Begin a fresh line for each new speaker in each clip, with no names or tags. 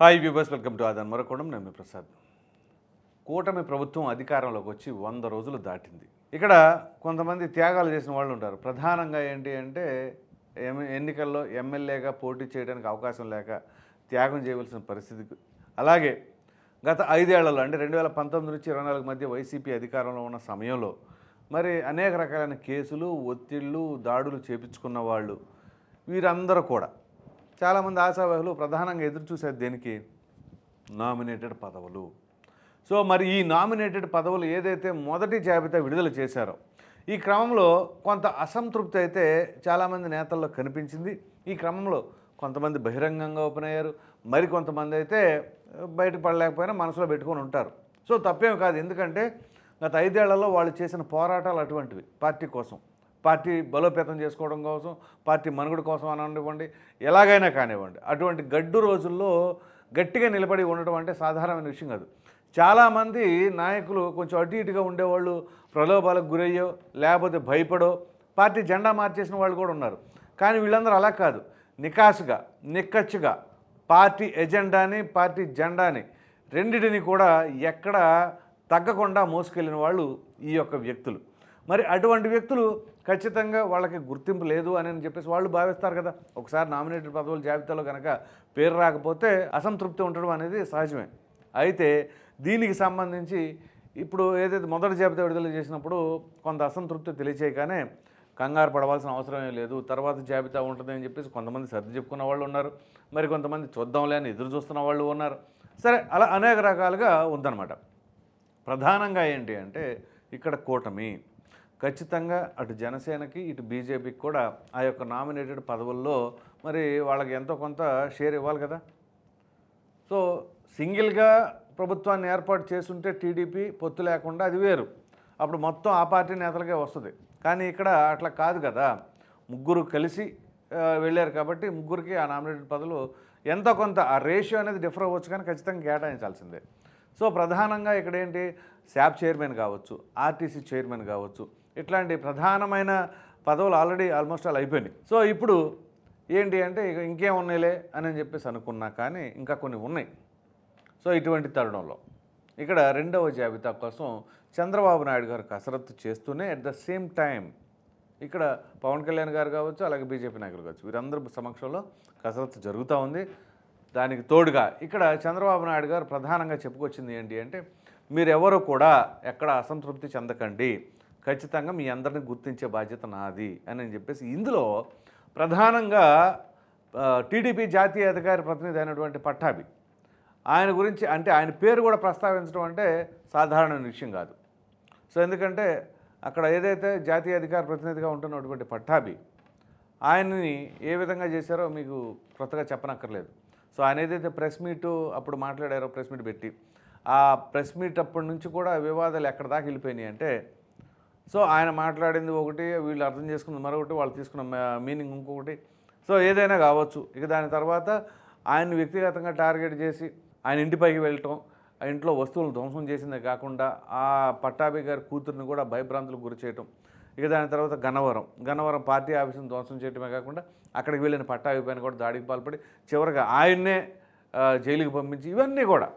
Hi viewers welcome to ఆదాన్ మరకోణం. నేను ప్రసాద్. కూటమి ప్రభుత్వం అధికారంలోకి వచ్చి వంద రోజులు దాటింది. ఇక్కడ కొంతమంది త్యాగాలు చేసిన వాళ్ళు ఉంటారు. ప్రధానంగా ఏంటి అంటే ఎమ్- ఎన్నికల్లో ఎమ్మెల్యేగా పోటీ చేయడానికి అవకాశం లేక త్యాగం చేయవలసిన పరిస్థితి అలాగే గత ఐదేళ్ళలో అంటే రెండు వేల పంతొమ్మిది నుంచి ఇరవై నాలుగు మధ్య వైసీపీ అధికారంలో ఉన్న సమయంలో మరి అనేక రకాలైన కేసులు ఒత్తిళ్ళు దాడులు చేపించుకున్న వాళ్ళు వీరందరూ కూడా చాలామంది ఆశావాహులు ప్రధానంగా ఎదురు చూసేది దేనికి? నామినేటెడ్ పదవులు. సో మరి ఈ నామినేటెడ్ పదవులు ఏదైతే మొదటి జాబితా విడుదల చేశారో ఈ క్రమంలో కొంత అసంతృప్తి అయితే చాలామంది నేతల్లో కనిపించింది. ఈ క్రమంలో కొంతమంది బహిరంగంగా ఓపెన్ అయ్యారు. మరి కొంతమంది అయితే బయటపడలేకపోయినా మనసులో పెట్టుకొని ఉంటారు. సో తప్పేం కాదు. ఎందుకంటే గత ఐదేళ్ళలో వాళ్ళు చేసిన పోరాటాలు అటువంటివి పార్టీ కోసం. పార్టీ బలోపేతం చేసుకోవడం కోసం పార్టీ మనుగడ కోసం అనివ్వండి ఎలాగైనా కానివ్వండి. అటువంటి గడ్డు రోజుల్లో గట్టిగా నిలబడి ఉండటం అంటే సాధారణమైన విషయం కాదు. చాలామంది నాయకులు కొంచెం అటు ఇటుగా ఉండేవాళ్ళు ప్రలోభాలకు గురయ్యో లేకపోతే భయపడో పార్టీ జెండా మార్చేసిన వాళ్ళు కూడా ఉన్నారు. కానీ వీళ్ళందరూ అలా కాదు. నికాసుగా నిక్కచ్చుగా పార్టీ ఎజెండాని పార్టీ జెండాని రెండిటిని కూడా ఎక్కడ తగ్గకుండా మోసుకెళ్ళిన వాళ్ళు ఈ యొక్క వ్యక్తులు. మరి అటువంటి వ్యక్తులు ఖచ్చితంగా వాళ్ళకి గుర్తింపు లేదు అని చెప్పేసి వాళ్ళు భావిస్తారు కదా. ఒకసారి నామినేటెడ్ పదవుల జాబితాలో కనుక పేరు రాకపోతే అసంతృప్తి ఉండడం అనేది సహజమే. అయితే దీనికి సంబంధించి ఇప్పుడు ఏదైతే మొదటి జాబితా విడుదల చేసినప్పుడు కొంత అసంతృప్తి తెలియచేయగానే కంగారు పడవలసిన అవసరమే లేదు తర్వాత జాబితా ఉంటుంది అని చెప్పేసి కొంతమంది సర్ది చెప్పుకున్న వాళ్ళు ఉన్నారు. మరి కొంతమంది చూద్దాంలే అని ఎదురు చూస్తున్న వాళ్ళు ఉన్నారు. సరే అలా అనేక రకాలుగా ఉందన్నమాట. ప్రధానంగా ఏంటి అంటే ఇక్కడ కూటమి. ఖచ్చితంగా అటు జనసేనకి ఇటు బీజేపీకి కూడా ఆ యొక్క నామినేటెడ్ పదవుల్లో మరి వాళ్ళకి ఎంతో కొంత షేర్ ఇవ్వాలి కదా. సో సింగిల్గా ప్రభుత్వాన్ని ఏర్పాటు చేస్తుంటే టీడీపీ పొత్తు లేకుండా అది వేరు. అప్పుడు మొత్తం ఆ పార్టీ నేతలకే వస్తుంది. కానీ ఇక్కడ అట్లా కాదు కదా. ముగ్గురు కలిసి వెళ్ళారు కాబట్టి ముగ్గురికి ఆ నామినేటెడ్ పదవులు ఎంతో కొంత ఆ రేషియో అనేది డిఫర్ అవ్వచ్చు కానీ ఖచ్చితంగా కేటాయించాల్సిందే. సో ప్రధానంగా ఇక్కడ ఏంటి శాప్ చైర్మన్ కావచ్చు ఆర్టీసీ చైర్మన్ కావచ్చు ఇట్లాంటి ప్రధానమైన పదవులు ఆల్రెడీ ఆల్మోస్ట్ ఆల్ అయిపోయినాయి. సో ఇప్పుడు ఏంటి అంటే ఇక ఇంకేం ఉన్నాయిలే అని చెప్పేసి అనుకున్నా కానీ ఇంకా కొన్ని ఉన్నాయి. సో ఇటువంటి తరుణంలో ఇక్కడ రెండవ జాబితా కోసం చంద్రబాబు నాయుడు గారు కసరత్తు చేస్తూనే అట్ ద సేమ్ టైం ఇక్కడ పవన్ కళ్యాణ్ గారు కావచ్చు అలాగే బీజేపీ నాయకులు కావచ్చు వీరందరూ సమక్షంలో కసరత్తు జరుగుతూ ఉంది. దానికి తోడుగా ఇక్కడ చంద్రబాబు నాయుడు గారు ప్రధానంగా చెప్పుకొచ్చింది ఏంటి అంటే మీరెవరు కూడా ఎక్కడ అసంతృప్తి చెందకండి. ఖచ్చితంగా మీ అందరిని గుర్తించే బాధ్యత నాది అని చెప్పేసి ఇందులో ప్రధానంగా టీడీపీ జాతీయ అధికారి ప్రతినిధి అయినటువంటి పట్టాభి ఆయన గురించి అంటే ఆయన పేరు కూడా ప్రస్తావించడం అంటే సాధారణ విషయం కాదు. సో ఎందుకంటే అక్కడ ఏదైతే జాతీయ అధికార ప్రతినిధిగా ఉంటున్నటువంటి పట్టాభి ఆయన్ని ఏ విధంగా చేశారో మీకు కొత్తగా చెప్పనక్కర్లేదు. సో ఆయన ఏదైతే ప్రెస్ మీటు అప్పుడు మాట్లాడారో ప్రెస్ మీట్ పెట్టి ఆ ప్రెస్ మీట్ అప్పటి నుంచి కూడా వివాదాలు ఎక్కడ దాకా వెళ్ళిపోయినాయి అంటే సో ఆయన మాట్లాడింది ఒకటి వీళ్ళు అర్థం చేసుకుంది మరొకటి వాళ్ళు తీసుకున్న మీనింగ్ ఇంకొకటి. సో ఏదైనా కావచ్చు. ఇక దాని తర్వాత ఆయన్ని వ్యక్తిగతంగా టార్గెట్ చేసి ఆయన ఇంటిపైకి వెళ్ళటం ఆ ఇంట్లో వస్తువులు ధ్వంసం చేసిందే కాకుండా ఆ పట్టాభి గారి కూతుర్ని కూడా భయభ్రాంతులకు గురి చేయటం. ఇక దాని తర్వాత గన్నవరం. గన్నవరం పార్టీ ఆఫీసును ధ్వంసం చేయటమే కాకుండా అక్కడికి వెళ్ళిన పట్టాభి పైన కూడా దాడికి పాల్పడి చివరిగా ఆయన్నే జైలుకి పంపించి ఇవన్నీ కూడా.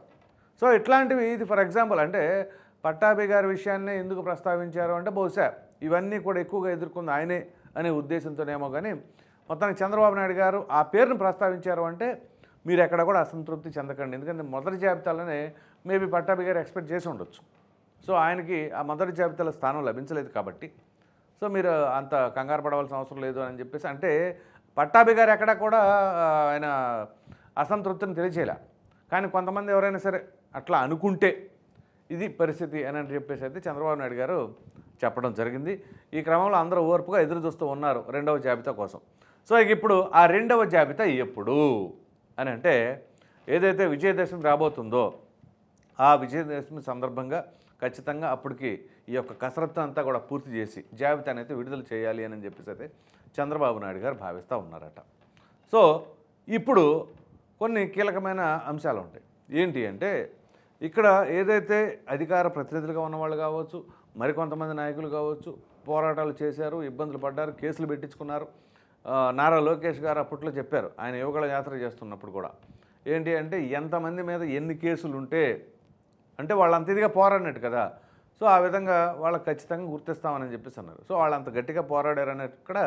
సో ఇట్లాంటివి ఇది ఫర్ ఎగ్జాంపుల్ అంటే పట్టాభి గారి విషయాన్నే ఎందుకు ప్రస్తావించారు అంటే బహుశా ఇవన్నీ కూడా ఎక్కువగా ఎదుర్కొంది ఆయనే అనే ఉద్దేశంతోనేమో కానీ మొత్తానికి చంద్రబాబు నాయుడు గారు ఆ పేరును ప్రస్తావించారు అంటే మీరు ఎక్కడ కూడా అసంతృప్తి చెందకండి. ఎందుకంటే మొదటి జాబితాలోనే మేబీ పట్టాభి గారు ఎక్స్పెక్ట్ చేసి ఉండొచ్చు. సో ఆయనకి ఆ మొదటి జాబితాలో స్థానం లభించలేదు కాబట్టి. సో మీరు అంత కంగారు పడవలసిన అవసరం లేదు అని చెప్పేసి అంటే పట్టాభి గారు ఎక్కడ కూడా ఆయన అసంతృప్తిని తెలియచేయలే. కానీ కొంతమంది ఎవరైనా సరే అట్లా అనుకుంటే ఇది పరిస్థితి అని అని చెప్పేసి అయితే చంద్రబాబు నాయుడు గారు చెప్పడం జరిగింది. ఈ క్రమంలో అందరూ ఓర్పుగా ఎదురు చూస్తూ ఉన్నారు రెండవ జాబితా కోసం. సో ఇక ఇప్పుడు ఆ రెండవ జాబితా ఎప్పుడు అని అంటే ఏదైతే విజయదశమి రాబోతుందో ఆ విజయదశమి సందర్భంగా ఖచ్చితంగా అప్పటికి ఈ యొక్క కసరత్తు అంతా కూడా పూర్తి చేసి జాబితాని అయితే విడుదల చేయాలి అని చెప్పేసి అయితే చంద్రబాబు నాయుడు గారు భావిస్తూ ఉన్నారట. సో ఇప్పుడు కొన్ని కీలకమైన అంశాలు ఉంటాయి. ఏంటి అంటే ఇక్కడ ఏదైతే అధికార ప్రతినిధులుగా ఉన్నవాళ్ళు కావచ్చు మరికొంతమంది నాయకులు కావచ్చు పోరాటాలు చేశారు ఇబ్బందులు పడ్డారు కేసులు పెట్టించుకున్నారు. నారా లోకేష్ గారు అప్పట్లో చెప్పారు ఆయన యువకుల యాత్ర చేస్తున్నప్పుడు కూడా. ఏంటి అంటే ఎంతమంది మీద ఎన్ని కేసులు ఉంటే అంటే వాళ్ళంత ఇదిగా పోరాడినట్టు కదా. సో ఆ విధంగా వాళ్ళకి ఖచ్చితంగా గుర్తిస్తామని చెప్పేసి అన్నారు. సో వాళ్ళు అంత గట్టిగా పోరాడారు అనేది ఇక్కడ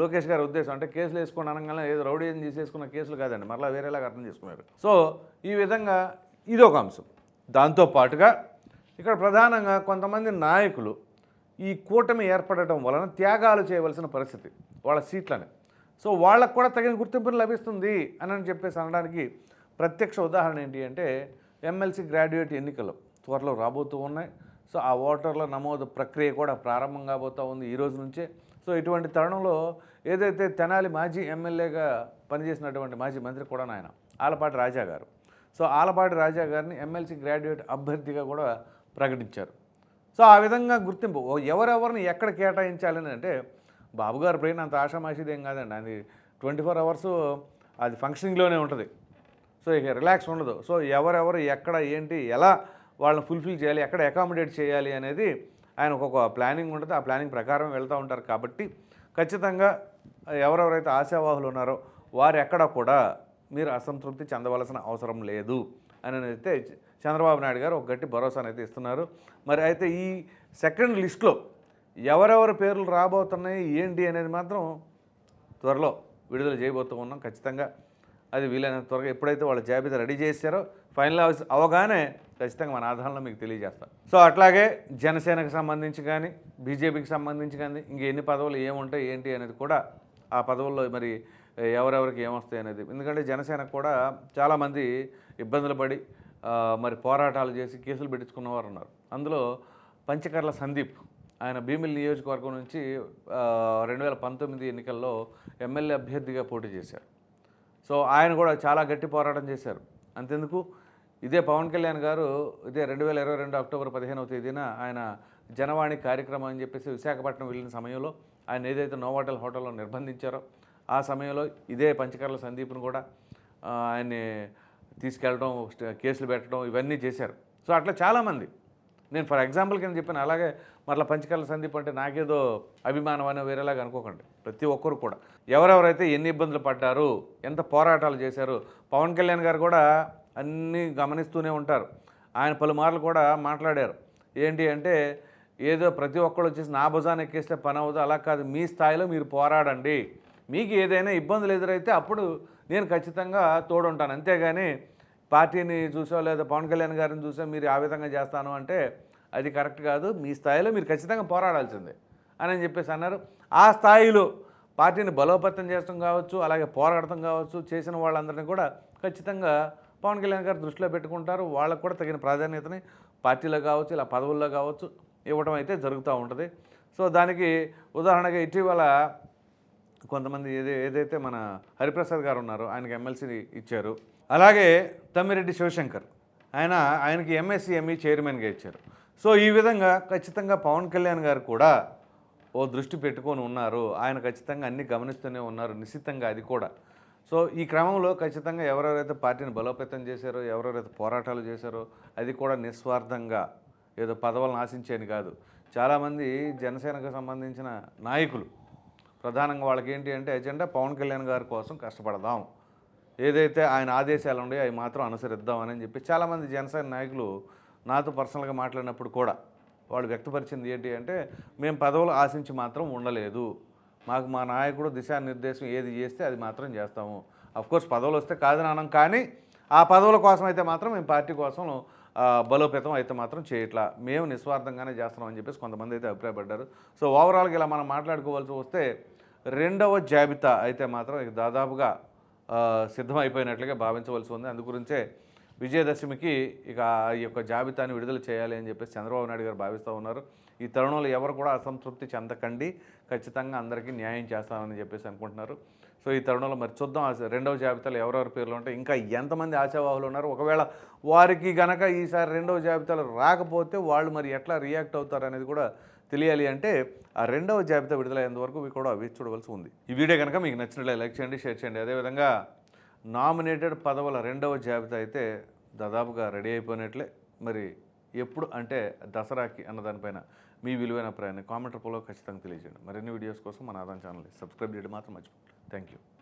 లోకేష్ గారి ఉద్దేశం. అంటే కేసులు వేసుకుని అనగానే ఏదో రౌడీ చేసేసుకున్న కేసులు కాదండి మరలా వేరేలాగా అర్థం చేసుకున్నారు. సో ఈ విధంగా ఇది ఒక అంశం. దాంతో పాటుగా ఇక్కడ ప్రధానంగా కొంతమంది నాయకులు ఈ కూటమి ఏర్పడటం వలన త్యాగాలు చేయవలసిన పరిస్థితి వాళ్ళ సీట్లని. సో వాళ్ళకు కూడా తగిన గుర్తింపును లభిస్తుంది అని అని చెప్పేసి అనడానికి ప్రత్యక్ష ఉదాహరణ ఏంటి అంటే ఎమ్మెల్సీ గ్రాడ్యుయేట్ ఎన్నికలు త్వరలో రాబోతూ ఉన్నాయి. సో ఆ ఓటర్ల నమోదు ప్రక్రియ కూడా ప్రారంభం కాబోతూ ఉంది ఈ రోజు నుంచే. సో ఇటువంటి తరుణంలో ఏదైతే తెనాలి మాజీ ఎమ్మెల్యేగా పనిచేసినటువంటి మాజీ మంత్రి కూడా ఆయన ఆలపాటి రాజా గారు. సో ఆలపాటి రాజా గారిని ఎమ్మెల్సీ గ్రాడ్యుయేట్ అభ్యర్థిగా కూడా ప్రకటించారు. సో ఆ విధంగా గుర్తింపు ఓ ఎవరెవరిని ఎక్కడ కేటాయించాలని అంటే బాబుగారు బ్రెయిన్ అంత ఆషామాషిది ఏం కాదండి. అది ట్వంటీ ఫోర్ అవర్స్ అది ఫంక్షనింగ్లోనే ఉంటుంది. సో ఇక రిలాక్స్ ఉండదు. సో ఎవరెవరు ఎక్కడ ఏంటి ఎలా వాళ్ళని ఫుల్ఫిల్ చేయాలి ఎక్కడ అకామిడేట్ చేయాలి అనేది ఆయన ఒక ప్లానింగ్ ఉంటుంది. ఆ ప్లానింగ్ ప్రకారం వెళ్తూ ఉంటారు కాబట్టి ఖచ్చితంగా ఎవరెవరైతే ఆశావాహులు ఉన్నారో వారు ఎక్కడ కూడా మీరు అసంతృప్తి చెందవలసిన అవసరం లేదు అని అయితే చంద్రబాబు నాయుడు గారు ఒక గట్టి అయితే ఇస్తున్నారు. మరి అయితే ఈ సెకండ్ లిస్ట్లో ఎవరెవరి పేర్లు రాబోతున్నాయి ఏంటి అనేది మాత్రం త్వరలో విడుదల చేయబోతూ ఉన్నాం ఖచ్చితంగా. అది వీలైనంత త్వరగా ఎప్పుడైతే వాళ్ళ జాబితా రెడీ చేశారో ఫైనల్ అవ- అవగానే ఖచ్చితంగా మన ఆధారంలో మీకు తెలియజేస్తాం. సో అట్లాగే జనసేనకు సంబంధించి కానీ బీజేపీకి సంబంధించి కానీ ఇంక ఎన్ని పదవులు ఏముంటాయి ఏంటి అనేది కూడా ఆ పదవుల్లో మరి ఎవరెవరికి ఏమొస్తాయి అనేది. ఎందుకంటే జనసేన కూడా చాలామంది ఇబ్బందులు పడి మరి పోరాటాలు చేసి కేసులు పెట్టించుకున్న వారు ఉన్నారు అందులో పంచకర్ల సందీప్ ఆయన భీమిలి నియోజకవర్గం నుంచి రెండు వేల పంతొమ్మిది ఎన్నికల్లో ఎమ్మెల్యే అభ్యర్థిగా పోటీ చేశారు. సో ఆయన కూడా చాలా గట్టి పోరాటం చేశారు. అంతెందుకు? ఇదే పవన్ కళ్యాణ్ గారు ఇదే రెండు వేల ఇరవై రెండు అక్టోబర్ పదిహేనవ తేదీన ఆయన జనవాణి కార్యక్రమం అని చెప్పేసి విశాఖపట్నం వెళ్ళిన సమయంలో ఆయన ఏదైతే నోవాటల్ హోటల్లో నిర్బంధించారో ఆ సమయంలో ఇదే పంచకర్ల సందీప్ను కూడా ఆయన్ని తీసుకెళ్ళడం కేసులు పెట్టడం ఇవన్నీ చేశారు. సో అట్లా చాలామంది. నేను ఫర్ ఎగ్జాంపుల్ కింద చెప్పాను అలాగే మరలా పంచకర్ల సందీప్ అంటే నాకేదో అభిమానం అని వేరేలాగా అనుకోకండి. ప్రతి ఒక్కరు కూడా. ఎవరెవరైతే ఎన్ని ఇబ్బందులు పడ్డారు ఎంత పోరాటాలు చేశారు పవన్ కళ్యాణ్ గారు కూడా అన్నీ గమనిస్తూనే ఉంటారు. ఆయన పలుమార్లు కూడా మాట్లాడారు. ఏంటి అంటే ఏదో ప్రతి ఒక్కరు వచ్చేసి నా భుజాన్ని ఎక్కేస్తే పని అవ్వదు అలా కాదు. మీ స్థాయిలో మీరు పోరాడండి. మీకు ఏదైనా ఇబ్బందులు ఎదురైతే అప్పుడు నేను ఖచ్చితంగా తోడుంటాను. అంతేగాని పార్టీని చూసో లేదా పవన్ కళ్యాణ్ గారిని చూసో మీరు ఆ విధంగా చేస్తాను అంటే అది కరెక్ట్ కాదు. మీ స్థాయిలో మీరు ఖచ్చితంగా పోరాడాల్సిందే అని అని చెప్పేసి అన్నారు. ఆ స్థాయిలో పార్టీని బలోపేతం చేయడం కావచ్చు అలాగే పోరాడటం కావచ్చు చేసిన వాళ్ళందరినీ కూడా ఖచ్చితంగా పవన్ కళ్యాణ్ గారు దృష్టిలో పెట్టుకుంటారు. వాళ్ళకు కూడా తగిన ప్రాధాన్యతని పార్టీలో కావచ్చు ఇలా పదవుల్లో కావచ్చు ఇవ్వడం అయితే జరుగుతూ ఉంటుంది. సో దానికి ఉదాహరణగా ఇటీవల కొంతమంది ఏదే ఏదైతే మన హరిప్రసాద్ గారు ఉన్నారో ఆయనకి ఎమ్మెల్సీ ఇచ్చారు. అలాగే తమ్మిరెడ్డి శివశంకర్ ఆయన ఆయనకి ఎంఎస్సి ఎంఈ చైర్మన్గా ఇచ్చారు. సో ఈ విధంగా ఖచ్చితంగా పవన్ కళ్యాణ్ గారు కూడా ఓ దృష్టి పెట్టుకొని ఉన్నారు. ఆయన ఖచ్చితంగా అన్ని గమనిస్తూనే ఉన్నారు నిశ్చితంగా అది కూడా. సో ఈ క్రమంలో ఖచ్చితంగా ఎవరెవరైతే పార్టీని బలోపేతం చేశారో ఎవరెవరైతే పోరాటాలు చేశారో అది కూడా నిస్వార్థంగా ఏదో పదవులను ఆశించేది కాదు. చాలామంది జనసేనకు సంబంధించిన నాయకులు ప్రధానంగా వాళ్ళకి ఏంటి అంటే ఎజెండా పవన్ కళ్యాణ్ గారి కోసం కష్టపడదాం. ఏదైతే ఆయన ఆదేశాలు ఉన్నాయో అవి మాత్రం అనుసరిద్దామని అని చెప్పి చాలామంది జనసేన నాయకులు నాతో పర్సనల్గా మాట్లాడినప్పుడు కూడా వాళ్ళు వ్యక్తపరిచింది ఏంటి అంటే మేము పదవులు ఆశించి మాత్రం ఉండలేదు. మాకు మా నాయకుడు దిశానిర్దేశం ఏది చేస్తే అది మాత్రం చేస్తాము. కోర్స్ పదవులు వస్తే కాదని కానీ ఆ పదవుల కోసం అయితే మాత్రం మేము పార్టీ కోసం బలోపేతం అయితే మాత్రం చేయట్లా. మేము నిస్వార్థంగానే చేస్తున్నాం అని చెప్పేసి కొంతమంది అయితే అభిప్రాయపడ్డారు. సో ఓవరాల్గా ఇలా మనం మాట్లాడుకోవాల్సి వస్తే రెండవ జాబితా అయితే మాత్రం దాదాపుగా సిద్ధమైపోయినట్లుగా భావించవలసి ఉంది. అందు గురించే విజయదశమికి ఇక ఈ యొక్క జాబితాను విడుదల చేయాలి అని చెప్పేసి చంద్రబాబు నాయుడు గారు భావిస్తూ ఉన్నారు. ఈ తరుణంలో ఎవరు కూడా అసంతృప్తి చెందకండి. ఖచ్చితంగా అందరికీ న్యాయం చేస్తామని చెప్పేసి అనుకుంటున్నారు. సో ఈ తరుణంలో మరి చూద్దాం. రెండవ జాబితాలో ఎవరెవరి పేర్లు ఉంటాయి. ఇంకా ఎంతమంది ఆశావాహులు ఉన్నారు. ఒకవేళ వారికి గనక ఈసారి రెండవ జాబితాలో రాకపోతే వాళ్ళు మరి ఎట్లా రియాక్ట్ అవుతారు అనేది కూడా తెలియాలి అంటే ఆ రెండవ జాబితా విడుదలయ్యేంత వరకు ఇవి కూడా అవి చూడవలసి ఉంది. ఈ వీడియో కనుక మీకు నచ్చినట్లయితే లైక్ చేయండి షేర్ చేయండి. అదేవిధంగా నామినేటెడ్ పదవుల రెండవ జాబితా అయితే దాదాపుగా రెడీ అయిపోయినట్లే. మరి ఎప్పుడు అంటే దసరాకి అన్న దానిపైన మీ విలువైన ప్రయాణం కామెంట్ రూపంలో ఖచ్చితంగా తెలియజేయండి. మరిన్ని వీడియోస్ కోసం మన ఆదాన్ ఛానల్ని సబ్స్క్రైబ్ చేయడం మాత్రం మర్చిపోండి థ్యాంక్ యూ